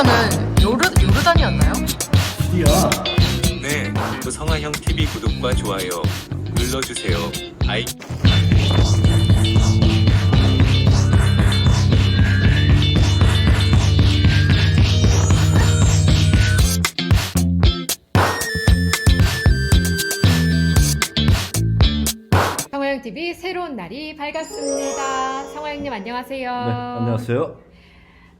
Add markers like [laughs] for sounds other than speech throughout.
시리아면은 요르 요르단이었나요? 시리아 네, 저 성화형 TV 구독과 좋아요 눌러주세요. 아이. 성화영 TV 새로운 날이 밝았습니다. 성화영님 안녕하세요. 네 안녕하세요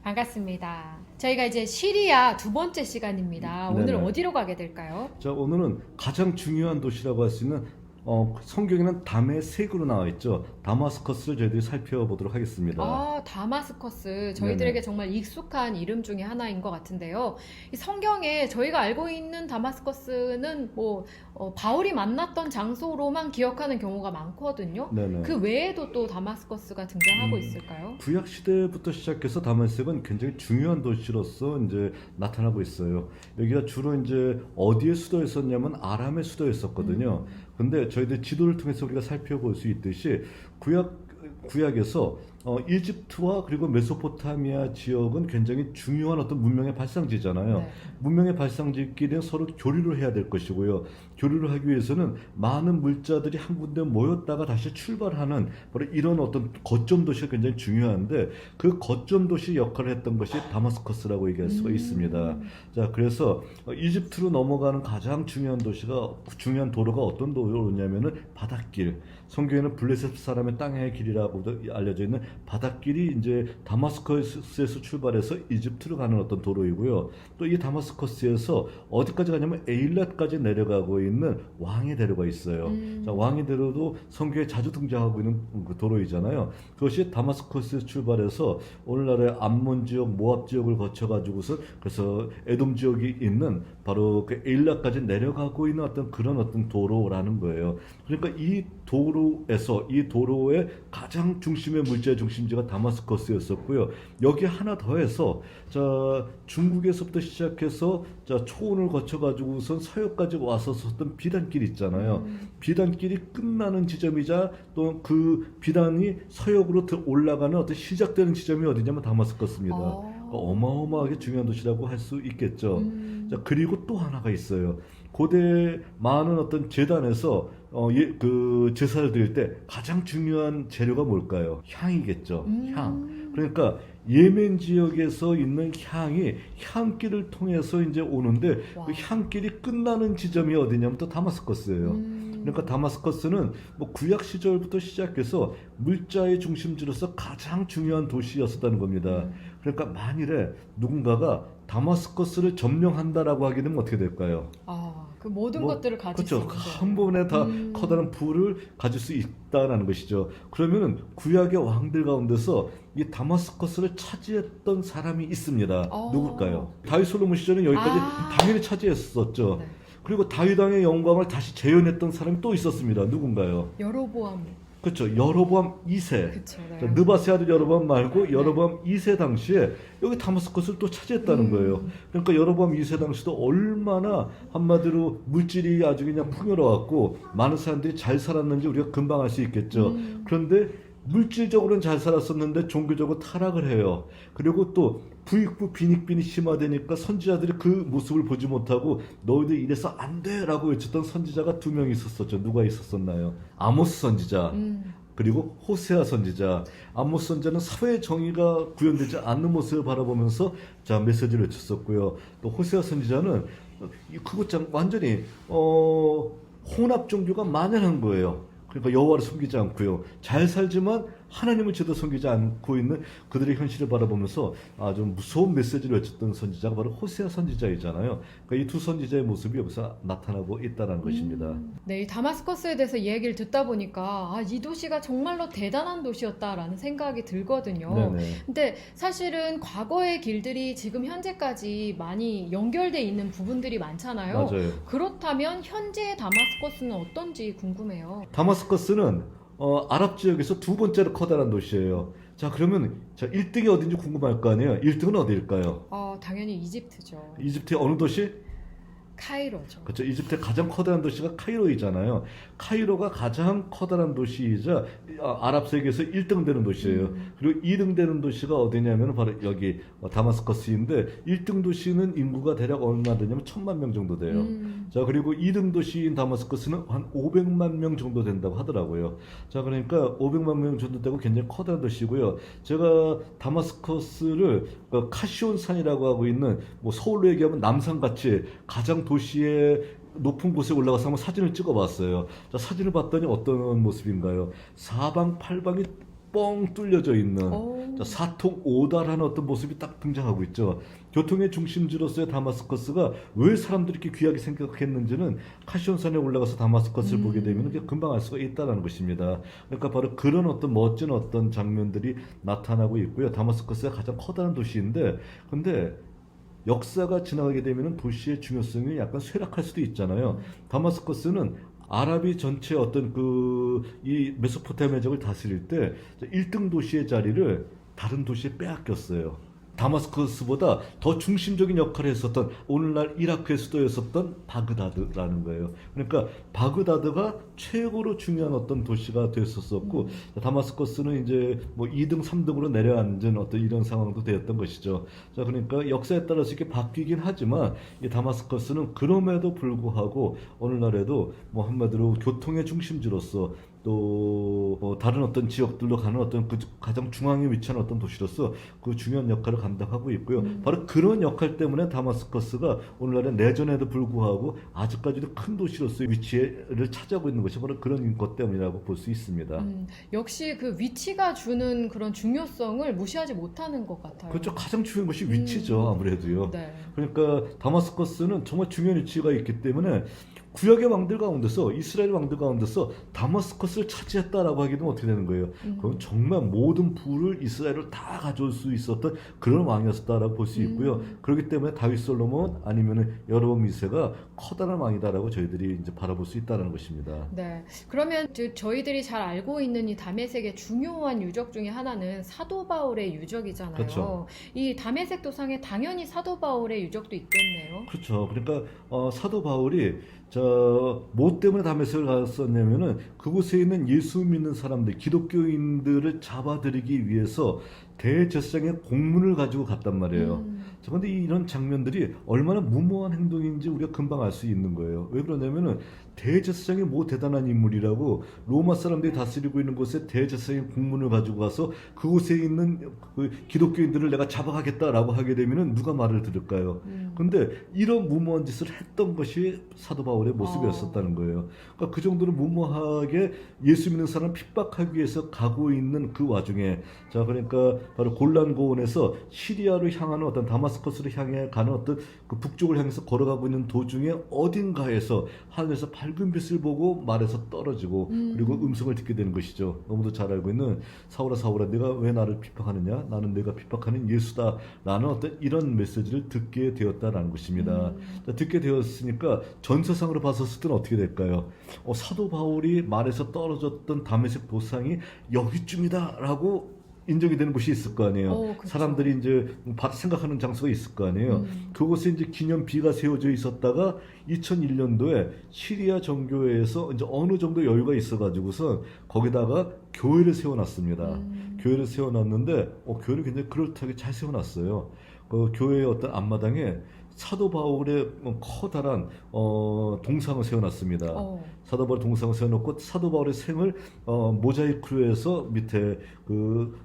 반갑습니다. 저희가 이제 시리아 두 번째 시간입니다. 오늘 네네. 어디로 가게 될까요? 자 오늘은 가장 중요한 도시라고 할 수 있는 어, 성경에는 다메섹으로 나와 있죠 다마스커스를 저희들이 살펴보도록 하겠습니다 아, 다마스커스. 저희들에게 네네. 정말 익숙한 이름 중에 하나인 것 같은데요. 이 성경에 저희가 알고 있는 다마스커스는 뭐 어, 바울이 만났던 장소로만 기억하는 경우가 많거든요. 네네 그 외에도 또 다마스커스가 등장하고 음. 있을까요? 구약 시대부터 시작해서 다메섹은 굉장히 중요한 도시로서 이제 나타나고 있어요. 여기가 주로 이제 어디의 수도였었냐면 아람의 수도였었거든요. 근데 저희들 지도를 통해서 우리가 살펴볼 수 있듯이 구약 구약에서 어, 이집트와 그리고 메소포타미아 지역은 굉장히 중요한 어떤 문명의 발상지잖아요. 네. 문명의 발상지끼리는 서로 교류를 해야 될 것이고요. 교류를 하기 위해서는 많은 물자들이 한 군데 모였다가 다시 출발하는 바로 이런 어떤 거점 도시가 굉장히 중요한데 그 거점 도시 역할을 했던 것이 다마스커스라고 얘기할 수가 음. 있습니다. 자, 그래서 어, 이집트로 넘어가는 가장 중요한 도시가 중요한 도로가 어떤 도로냐면은 바닷길. 성경에는 블레셋 사람의 땅의 길이라고도 알려져 있는 바닷길이 이제 다마스커스에서 출발해서 이집트로 가는 어떤 도로이고요. 또 이 다마스커스에서 어디까지 가냐면 에일랏까지 내려가고 있는 왕의 대로가 있어요. 음. 자, 왕의 대로도 성경에 자주 등장하고 있는 그 도로이잖아요. 그것이 다마스커스에서 출발해서 오늘날의 암몬 지역, 모압 지역을 거쳐 가지고서 그래서 에돔 지역이 있는 바로 그 에일라까지 내려가고 있는 어떤 그런 어떤 도로라는 거예요. 그러니까 이 도로에서 이 도로의 가장 중심의 물자의 중심지가 다마스커스였었고요. 여기 하나 더해서 자 중국에서부터 시작해서 자 초원을 거쳐 가지고선 서역까지 와서 섰던 비단길 있잖아요. 음. 비단길이 끝나는 지점이자 또 그 비단이 서역으로 더 올라가는 어떤 시작되는 지점이 어디냐면 다마스커스입니다. 어. 그러니까 어마어마하게 중요한 도시라고 할 수 있겠죠. 음. 자 그리고 또 하나가 있어요. 고대 많은 어떤 재단에서 어, 예, 그 제사를 드릴 때 가장 중요한 재료가 뭘까요? 향이겠죠. 음. 향. 그러니까 예멘 지역에서 있는 향이 향길을 통해서 이제 오는데 와. 그 향길이 끝나는 지점이 어디냐면 또 다마스커스예요. 음. 그러니까 다마스커스는 뭐 구약 시절부터 시작해서 물자의 중심지로서 가장 중요한 도시였었다는 겁니다. 음. 그러니까 만일에 누군가가 다마스커스를 점령한다라고 하게 되면 어떻게 될까요? 아, 그 모든 뭐, 것들을 가질 그렇죠. 수 있는 한 번에 다 음. 커다란 부를 가질 수 있다라는 것이죠. 그러면은 구약의 왕들 가운데서 이 다마스커스를 차지했던 사람이 있습니다. 어. 누굴까요? 다윗 솔로몬 시절은 여기까지 아. 당연히 차지했었죠. 네. 그리고 다윗 왕의 영광을 다시 재현했던 사람이 또 있었습니다. 누군가요? 여로보암. 그렇죠. 여로보암 2세. 그쵸. 네. 자, 느바세 아들 여로보암 말고 여로보암 2세 당시에 여기 다마스커스를 또 차지했다는 음. 거예요. 그러니까 여로보암 2세 당시도 얼마나 한마디로 물질이 아주 그냥 풍요로웠고 많은 사람들이 잘 살았는지 우리가 금방 알 수 있겠죠. 음. 그런데 물질적으로는 잘 살았었는데 종교적으로 타락을 해요. 그리고 또 부익부 빈익빈이 심화되니까 선지자들이 그 모습을 보지 못하고 너희들 이래서 안 돼라고 외쳤던 선지자가 두 명 있었었죠. 누가 있었었나요? 아모스 선지자. 음. 그리고 호세아 선지자, 아모스 선지자는 사회 정의가 구현되지 않는 모습을 바라보면서 자 메시지를 외쳤었고요. 또 호세아 선지자는 이- 그것 참 완전히 어 혼합 종교가 만연한 거예요. 그러니까 여호와를 섬기지 않고요. 잘 살지만 하나님을 제대로 섬기지 않고 있는 그들의 현실을 바라보면서 아주 무서운 메시지를 외쳤던 선지자가 바로 호세아 선지자이잖아요. 그러니까 이 두 선지자의 모습이 여기서 나타나고 있다는 것입니다. 음. 네, 이 다마스커스에 대해서 이야기를 듣다 보니까 아, 이 도시가 정말로 대단한 도시였다라는 생각이 들거든요. 네네. 근데 사실은 과거의 길들이 지금 현재까지 많이 연결돼 있는 부분들이 많잖아요. 맞아요. 그렇다면 현재의 다마스커스는 어떤지 궁금해요. 다마스커스는 어, 아랍 지역에서 두 번째로 커다란 도시예요. 자 그러면 자 1등이 어딘지 궁금할 거 아니에요. 1등은 어디일까요? 어, 당연히 이집트죠. 이집트의 어느 도시? 카이로죠. 그렇죠. 이집트의 가장 커다란 도시가 카이로이잖아요. 카이로가 가장 커다란 도시이자 아, 아랍 세계에서 1등 되는 도시예요. 음. 그리고 2등 되는 도시가 어디냐면 바로 여기 어, 다마스커스인데 1등 도시는 인구가 대략 얼마 되냐면 천만 명 정도 돼요. 음. 자 그리고 2등 도시인 다마스커스는 한 500만 명 정도 된다고 하더라고요. 자 그러니까 500만 명 정도 되고 굉장히 커다란 도시고요. 제가 다마스커스를 그 카시온 산이라고 하고 있는 뭐 서울로 얘기하면 남산같이 가장 도시의 높은 곳에 올라가서 한번 사진을 찍어봤어요. 자 사진을 봤더니 어떤 모습인가요? 사방팔방이 뻥 뚫려져 있는 오. 자, 사통 오달하는 어떤 모습이 딱 등장하고 있죠. 교통의 중심지로서의 다마스커스가 왜 사람들이 이렇게 귀하게 생각했는지는 카시온산에 올라가서 다마스커스를 음. 보게 되면 금방 알 수가 있다는 것입니다. 그러니까 바로 그런 어떤 멋진 어떤 장면들이 나타나고 있고요. 다마스커스가 가장 커다란 도시인데, 근데 역사가 지나가게 되면 도시의 중요성이 약간 쇠락할 수도 있잖아요. 다마스커스는 아랍이 전체 어떤 그 이 메소포타미아적을 다스릴 때 1등 도시의 자리를 다른 도시에 빼앗겼어요. 다마스커스보다 더 중심적인 역할을 했었던 오늘날 이라크의 수도였었던 바그다드라는 거예요. 그러니까 바그다드가 최고로 중요한 어떤 도시가 됐었었고 다마스커스는 이제 뭐 2등, 3등으로 내려앉은 어떤 이런 상황도 되었던 것이죠. 자, 그러니까 역사에 따라서 이렇게 바뀌긴 하지만 이 다마스커스는 그럼에도 불구하고 오늘날에도 뭐 한마디로 교통의 중심지로서 또 어, 다른 어떤 지역들로 가는 어떤 그 가장 중앙에 위치한 어떤 도시로서 그 중요한 역할을 감당하고 있고요. 음. 바로 그런 역할 때문에 다마스커스가 오늘날의 내전에도 불구하고 아직까지도 큰 도시로서의 위치를 차지하고 있는 것이 바로 그런 것 때문이라고 볼 수 있습니다. 음, 역시 그 위치가 주는 그런 중요성을 무시하지 못하는 것 같아요. 그렇죠. 가장 중요한 것이 위치죠. 음. 아무래도요. 네. 그러니까 다마스커스는 정말 중요한 위치가 있기 때문에 구약의 왕들 가운데서 이스라엘 왕들 가운데서 다마스커스를 차지했다라고 하기는 어떻게 되는 거예요? 음. 그건 정말 모든 부를 이스라엘을 다 가져올 수 있었던 그런 왕이었다라고 볼 수 있고요. 음. 그렇기 때문에 다윗 솔로몬 아니면은 여로보암 미세가 커다란 왕이다라고 저희들이 이제 바라볼 수 있다는 것입니다. 네. 그러면 저- 저희들이 잘 알고 있는 이 다메섹의 중요한 유적 중에 하나는 사도 바울의 유적이잖아요. 그렇죠. 이 다메섹 도상에 당연히 사도 바울의 유적도 있겠네요. 그렇죠. 그러니까 어, 사도 바울이 저뭐 때문에 다메섹을 갔었냐면은 그곳에 있는 예수 믿는 사람들, 기독교인들을 잡아들이기 위해서 대제사장의 공문을 가지고 갔단 말이에요. 음. 자, 근데 이런 장면들이 얼마나 무모한 행동인지 우리가 금방 알 수 있는 거예요. 왜 그러냐면은 대제사장이 뭐 대단한 인물이라고 로마 사람들이 다스리고 있는 곳에 대제사장의 공문을 가지고 가서 그곳에 있는 그 기독교인들을 내가 잡아가겠다라고 하게 되면은 누가 말을 들을까요? 음. 근데 이런 무모한 짓을 했던 것이 사도 바울의 모습이었었다는 거예요. 그러니까 그 정도로 무모하게 예수 믿는 사람 핍박하기 위해서 가고 있는 그 와중에 자 그러니까 바로 골란 고원에서 시리아로 향하는 어떤 다마스커스로 향해 가는 어떤 그 북쪽을 향해서 걸어가고 있는 도중에 어딘가에서 하늘에서 밝은 빛을 보고 말에서 떨어지고 음. 그리고 음성을 듣게 되는 것이죠. 너무도 잘 알고 있는 사울아 사울아 내가 왜 나를 핍박하느냐? 나는 내가 핍박하는 예수다 라는 어떤 이런 메시지를 듣게 되었다라는 것입니다. 음. 자, 듣게 되었으니까 전세상으로 봤었을 때는 어떻게 될까요? 어, 사도 바울이 말에서 떨어졌던 다메섹 도상이 여기쯤이다라고 인정이 되는 곳이 있을 거 아니에요. 어, 그쵸. 사람들이 이제 바- 생각하는 장소가 있을 거 아니에요. 음. 그곳에 이제 기념비가 세워져 있었다가 2001년도에 시리아 정교회에서 이제 어느 정도 여유가 있어가지고서 거기다가 교회를 세워놨습니다. 음. 교회를 세워놨는데 어, 교회를 굉장히 그럴듯하게 잘 세워놨어요. 그 교회의 어떤 앞마당에 사도 바울의 어, 커다란 어, 동상을 세워놨습니다. 어. 사도 바울 동상을 세워놓고 사도 바울의 생을 어, 모자이크로 해서 밑에 그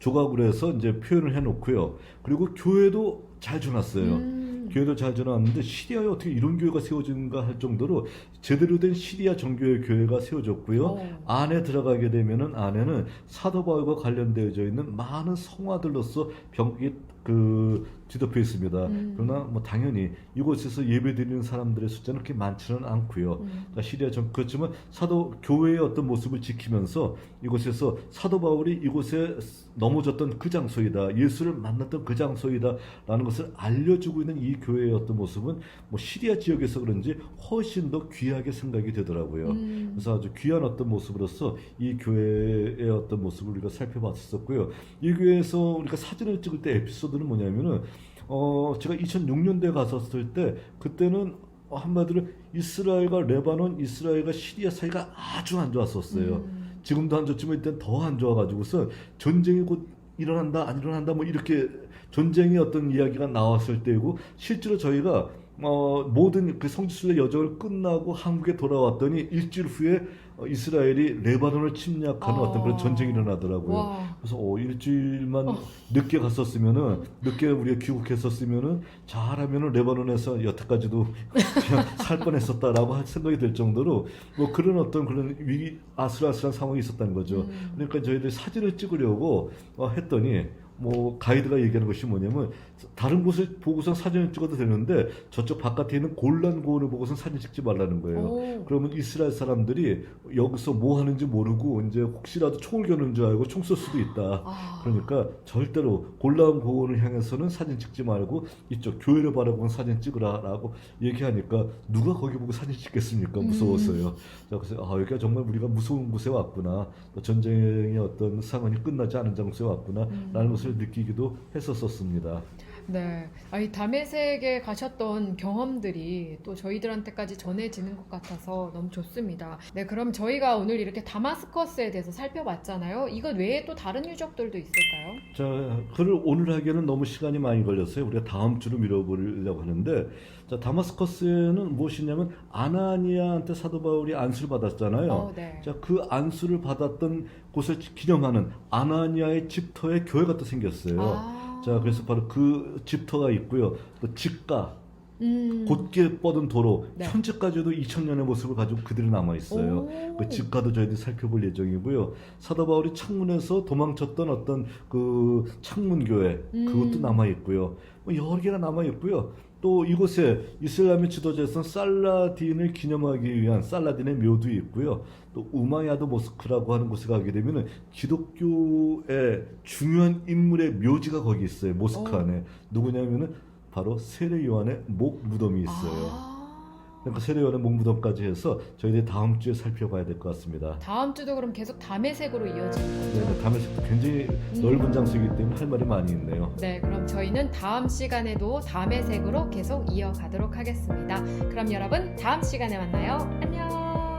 조각으로 해서 이제 표현을 해놓고요. 그리고 교회도 잘 줘놨어요. 음. 교회도 잘 지어놨는데 시리아에 어떻게 이런 교회가 세워지는가 할 정도로 제대로 된 시리아 정교회 교회가 세워졌고요. 어. 안에 들어가게 되면은 안에는 사도 바울과 관련되어져 있는 많은 성화들로서 병이 그 뒤덮여 있습니다. 음. 그러나 뭐 당연히 이곳에서 예배드리는 사람들의 숫자는 그렇게 많지는 않고요. 음. 그러니까 시리아 정 그렇지만 사도 교회의 어떤 모습을 지키면서 이곳에서 사도 바울이 이곳에 넘어졌던 그 장소이다 예수를 만났던 그 장소이다라는 것을 알려주고 있는 이 교회의 어떤 모습은 뭐 시리아 지역에서 그런지 훨씬 더 귀하게 생각이 되더라고요. 음. 그래서 아주 귀한 어떤 모습으로서 이 교회의 어떤 모습을 우리가 살펴봤었고요. 이 교회에서 우리가 사진을 찍을 때 에피소드 는 뭐냐면은 어 제가 2006년도에 갔었을 때 그때는 한마디로 이스라엘과 레바논, 이스라엘과 시리아 사이가 아주 안 좋았었어요. 음. 지금도 안 좋지만 일단 더 안 좋아가지고서 전쟁이 곧 일어난다 안 일어난다 뭐 이렇게 전쟁의 어떤 이야기가 나왔을 때이고 실제로 저희가 어, 모든 그 성지순례 여정을 끝나고 한국에 돌아왔더니 일주일 후에 어, 이스라엘이 레바논을 침략하는 아. 어떤 그런 전쟁이 일어나더라고요. 와. 그래서 어, 일주일만 어. 늦게 갔었으면은 늦게 우리가 귀국했었으면은 잘하면은 레바논에서 여태까지도 그냥 [laughs] 살 뻔했었다라고 할 생각이 들 정도로 뭐 그런 어떤 그런 위기 아슬아슬한 상황이 있었다는 거죠. 음. 그러니까 저희들이 사진을 찍으려고 어, 했더니 뭐 가이드가 얘기하는 것이 뭐냐면 다른 곳을 보고선 사진을 찍어도 되는데 저쪽 바깥에 있는 골란 고원을 보고선 사진 찍지 말라는 거예요. 오. 그러면 이스라엘 사람들이 여기서 뭐 하는지 모르고 이제 혹시라도 총을 겨눈 줄 알고 총 쏠 수도 있다. 아. 그러니까 절대로 골라온 고원을 향해서는 사진 찍지 말고 이쪽 교회를 바라보고 사진 찍으라라고 얘기하니까 누가 거기 보고 사진 찍겠습니까? 무서웠어요. 자, 그래서 아 여기가 정말 우리가 무서운 곳에 왔구나. 또 전쟁의 어떤 상황이 끝나지 않은 장소에 왔구나라는 음. 것을 느끼기도 했었었습니다. 네. 아이 담에색에 가셨던 경험들이 또 저희들한테까지 전해지는 것 같아서 너무 좋습니다. 네, 그럼 저희가 오늘 이렇게 다마스커스에 대해서 살펴봤잖아요. 이것 외에 또 다른 유적들도 있을까요? 자, 글을 오늘 하기에는 너무 시간이 많이 걸렸어요. 우리가 다음 주로 미뤄보려고 하는데, 자, 다마스커스에는 무엇이냐면 아나니아한테 사도 바울이 안수를 받았잖아요. 어, 네. 자, 그 안수를 받았던 곳을 기념하는 아나니아의 집터에 교회가 또 생겼어요. 아. 자, 그래서 바로 그 집터가 있고요. 또 집가, 음. 곧게 뻗은 도로, 네. 현재까지도 2000년의 모습을 가지고 그들이 남아 있어요. 오. 그 집가도 저희들이 살펴볼 예정이고요. 사도 바울이 창문에서 도망쳤던 어떤 그 창문 교회 그것도 음. 남아 있고요. 뭐 여러 개가 남아 있고요. 또 이곳에 이슬람의 지도자였던 살라딘을 기념하기 위한 살라딘의 묘도 있고요. 또 우마야드 모스크라고 하는 곳에 가게 되면은 기독교의 중요한 인물의 묘지가 거기 있어요. 모스크 어. 안에 누구냐면은 바로 세례 요한의 목 무덤이 있어요. 아. 그러니까 세례 요한의 목 무덤까지 해서 저희들이 다음 주에 살펴봐야 될 것 같습니다. 다음 주도 그럼 계속 담에색으로 이어지는 거죠? 네, 다음에 굉장히 음. 넓은 장소이기 때문에 할 말이 많이 있네요. 네, 그럼 저희는 다음 시간에도 다음의 색으로 계속 이어가도록 하겠습니다. 그럼 여러분 다음 시간에 만나요. 안녕.